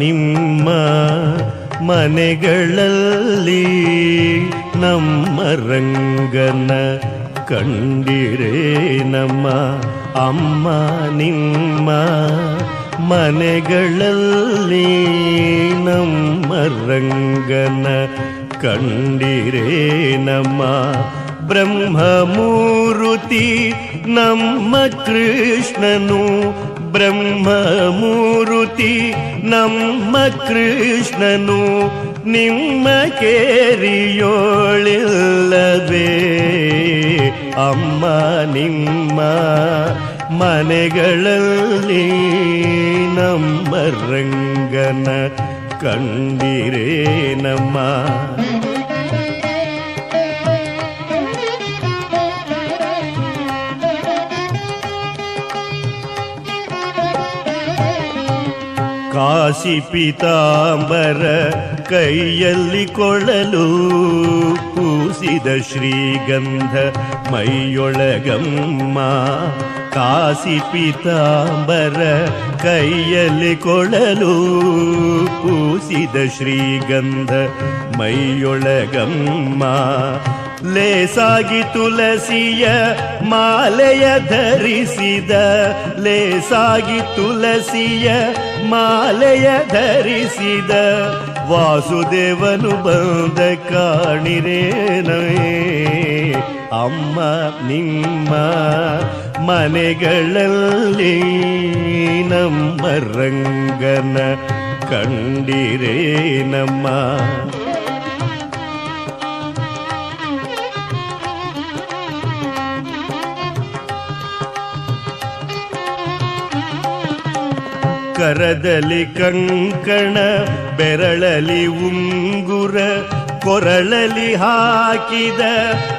ನಿಮ್ಮ ಮನೆಗಳಲ್ಲಿ ನಮ್ಮ ರಂಗನ ಕಂಡಿರೇ ನಮ್ಮ ಅಮ್ಮ ನಿಮ್ಮ ಮನೆಗಳಲ್ಲಿ ನಮ್ಮ ರಂಗನ ಕಂಡಿರೇ ನಮ್ಮ ಬ್ರಹ್ಮಮೂರುತಿ ನಮ್ಮ ಕೃಷ್ಣನು ಬ್ರಹ್ಮಮೂರುತಿ ನಮ್ಮ ಕೃಷ್ಣನು ನಿಮ್ಮ ಕೇರಿಯೋಳಿಲ್ಲವೇ ಅಮ್ಮ ನಿಮ್ಮ ಮನೆಗಳಲ್ಲಿ ನಮ್ಮ ರಂಗನ ಕಂಡಿರೇ ಕಾಶಿ ಪಿತಾಂಬರ ಕೈಯಲ್ಲಿ ಕೊಳ್ಳಲು ಕೂಸಿದ ಶ್ರೀಗಂಧ ಮೈಯೊಳಗಮ್ಮ. ಕಾಶಿ ಪಿತಾಂಬರ ಕೈಯಲ್ಲಿ ಕೊಳಲು ಕೂಸಿದ ಶ್ರೀಗಂಧ ಮೈಯೊಳಗಮ್ಮ. ಲೇಸಾಗಿ ತುಳಸಿಯ ಮಾಲೆಯ ಧರಿಸಿದ ಲೇಸಾಗಿ ತುಳಸಿಯ ಮಾಲೆಯ ಧರಿಸಿದ ವಾಸುದೇವನು ಬಂದ ಕಾಣಿರೇನೇ ಅಮ್ಮ ನಿಮ್ಮ ಮನೆಗಳಲ್ಲಿ ನಮ್ಮ ರಂಗನ ಕಂಡಿರೇ ಕರದಲ್ಲಿ ಕಂಕಣ ಬೆರಳಲಿ ಉಂಗುರ ಕೊರಳಲಿ ಹಾಕಿದ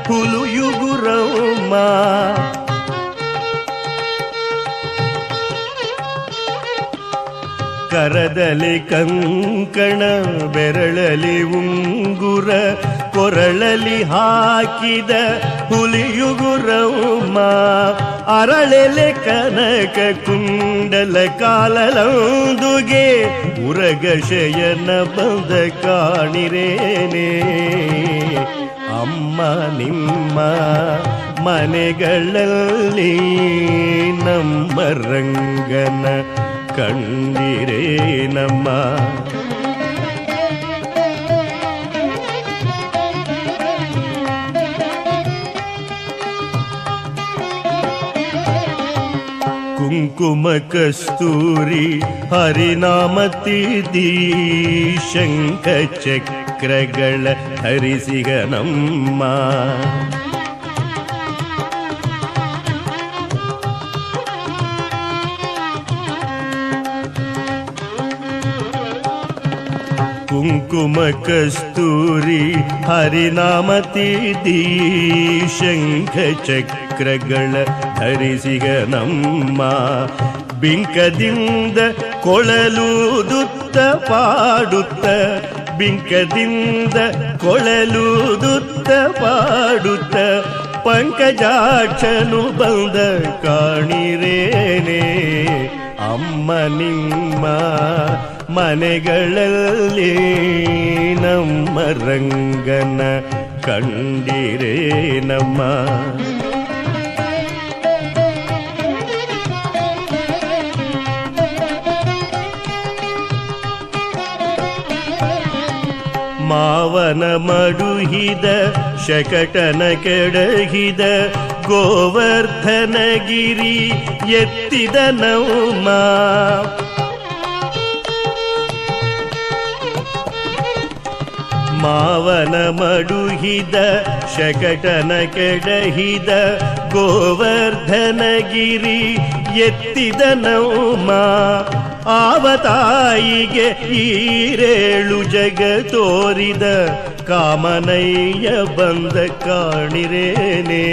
ಹುಲುಯುಗುರಮ್ಮ ಕರದಲ್ಲಿ ಕಂಕಣ ಬೆರಳಲಿ ಉಂಗುರ ಕೊರಳಲಿ ಹಾಕಿದ ಹುಲಿಯುಗುರಮ್ಮ ಅರಳೆಲೆ ಕನಕ ಕುಂಡಲ ಕಾಲಲಂದುಗೆ ಉರಗ ಶಯನ ಬಂದ ಕಾಣಿರೇನೆ. ಅಮ್ಮ ನಿಮ್ಮ ಮನೆಗಳಲ್ಲಿ ನಮ್ಮ ರಂಗನ ಕಂಡಿರೇ ನಮ್ಮ ಕುಂಕುಮ ಕಸ್ತೂರಿ ಹರಿನಾಮತಿ ಶಂಖ ಚಕ್ರಗಳ ಹರಿಸಿಗ ನಮ್ಮ ಕುಂಕುಮ ಕಸ್ತೂರಿ ಹರಿನಾಮ ತಿದಿ ಶಂಖ ಚಕ್ರಗಳ ಧರಿಸಿಗ ನಮ್ಮ ಬಿಂಕದಿಂದ ಕೊಳಲೂದುತ್ತ ಪಾಡುತ್ತ ಬಿಂಕದಿಂದ ಕೊಳಲೂದುತ್ತ ಪಾಡುತ್ತ ಪಂಕಜಾಕ್ಷನು ಬಂದ ಕಾಣಿರೇನೆ ಅಮ್ಮ ನಿಮ್ಮ ಮನೆಗಳಲ್ಲಿ ನಮ್ಮ ರಂಗನ ಕಂಡಿರೇ ನಮ್ಮ ಮಾವನ ಮಡುಹಿದ ಶಕಟನ ಕೆಡಹಿದ ಗೋವರ್ಧನಗಿರಿ ಎತ್ತಿದ ನೌಮ. ಮಾವನ ಮಡುಹಿದ, ಶಕಟನ ಕೆಡಹಿದ, ಗೋವರ್ಧನಗಿರಿ ಎತ್ತಿದ ನೌಮ. ಆವತಾಯಿಗೆ ಈರೇಳು ಜಗ ತೋರಿದ, ಕಾಮನಯ್ಯ ಬಂದ ಕಾಣಿರೇನೆ.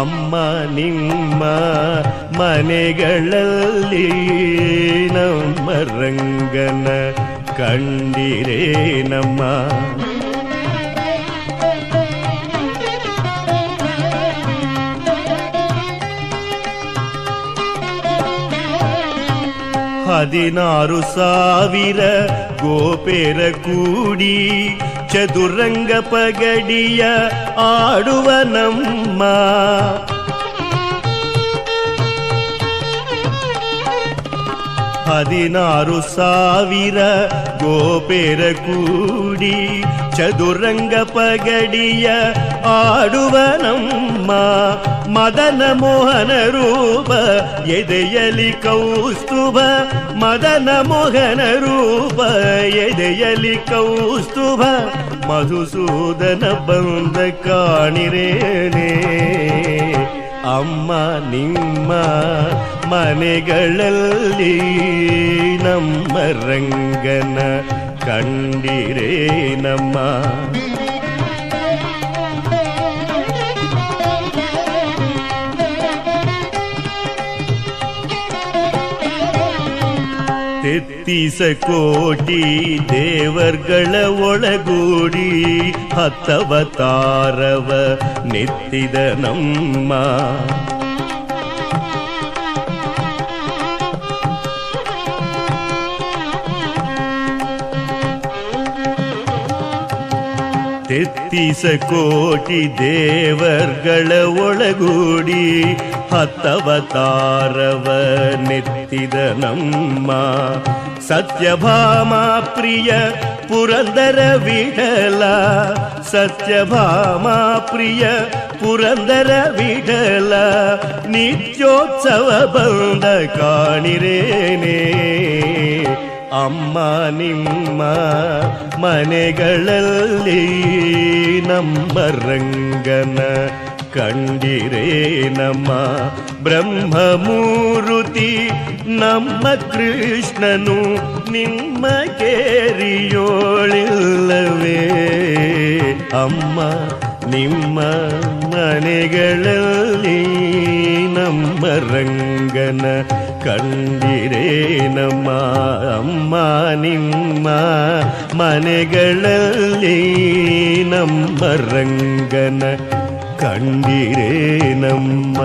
ಅಮ್ಮ ನಿಮ್ಮ ಮನೆಗಳಲ್ಲಿ ನಮ್ಮ ರಂಗನ ಕಂಡಿರೇ ನಮ್ಮ ಹದಿನಾರು ಸಾವಿರ ಗೋಪೆರ ಕೂಡಿ ಚದುರಂಗ ಪಗಡಿಯ ಆಡುವ ನಮ್ಮ ಹದಿನಾರು ಸಾವಿರ ಗೋಪೇರ ಕೂಡಿ ಚದುರಂಗ ಪಗಡಿಯ ಆಡುವ ನಮ್ಮ ಮದನ ಮೋಹನ ರೂಪ ಎದೆಯಲಿ ಕೌಸ್ತುಭ, ಮದನ ಮೋಹನ ರೂಪ ಎದೆಯಲಿ ಕೌಸ್ತುಭ, ಮಧುಸೂದನ ಬಂದ ಕಾಣಿರೇನೆ. ಅಮ್ಮ, ನಿಮ್ಮ ಮನೆಗಳಲ್ಲಿ ನಮ್ಮ ರಂಗನ ಕಂಡಿರೇ ನಮ್ಮ ತೆತ್ತಿಸ ಕೋಟಿ ದೇವರ್ಗಳ ಒಳಗೂಡಿ ಹತ್ತವತಾರವ ನೆತ್ತಿದ ನಮ್ಮ ತೆತ್ತಿಸ ಕೋಟಿ ದೇವರ್ಗಳ ಒಳಗೂಡಿ ಹತ್ತವತಾರವ ನೆತ್ತಿದ ನಮ್ಮ ಸತ್ಯಭಾಮ ಪ್ರಿಯ ಪುರಂದರ ವಿಠಲ ಸತ್ಯಭಾಮ ಪ್ರಿಯ ಪುರಂದರ ವಿಠಲ ನಿತ್ಯೋತ್ಸವ ಬಂದ ಕಾಣಿರೇನೇ ಅಮ್ಮ ನಿಮ್ಮ ಮನೆಗಳಲ್ಲಿ ನಮ್ಮ ರಂಗನ ಕಂಡಿರೇ ನಮ್ಮ ಬ್ರಹ್ಮಮೂರುತಿ ನಮ್ಮ ಕೃಷ್ಣನು ನಿಮ್ಮ ಕೇರಿಯೋಳಿಲ್ಲವೇ ಅಮ್ಮ ನಿಮ್ಮ ಮನೆಗಳಲ್ಲಿ ನಮ್ಮ ರಂಗನ ಕಂಡಿರೇ ನಮ್ಮ ಅಮ್ಮ ನಿಮ್ಮ ಮನೆಗಳಲ್ಲಿ ನಮ್ಮ ರಂಗನ ಕಂಡಿರೇ ನಮ್ಮ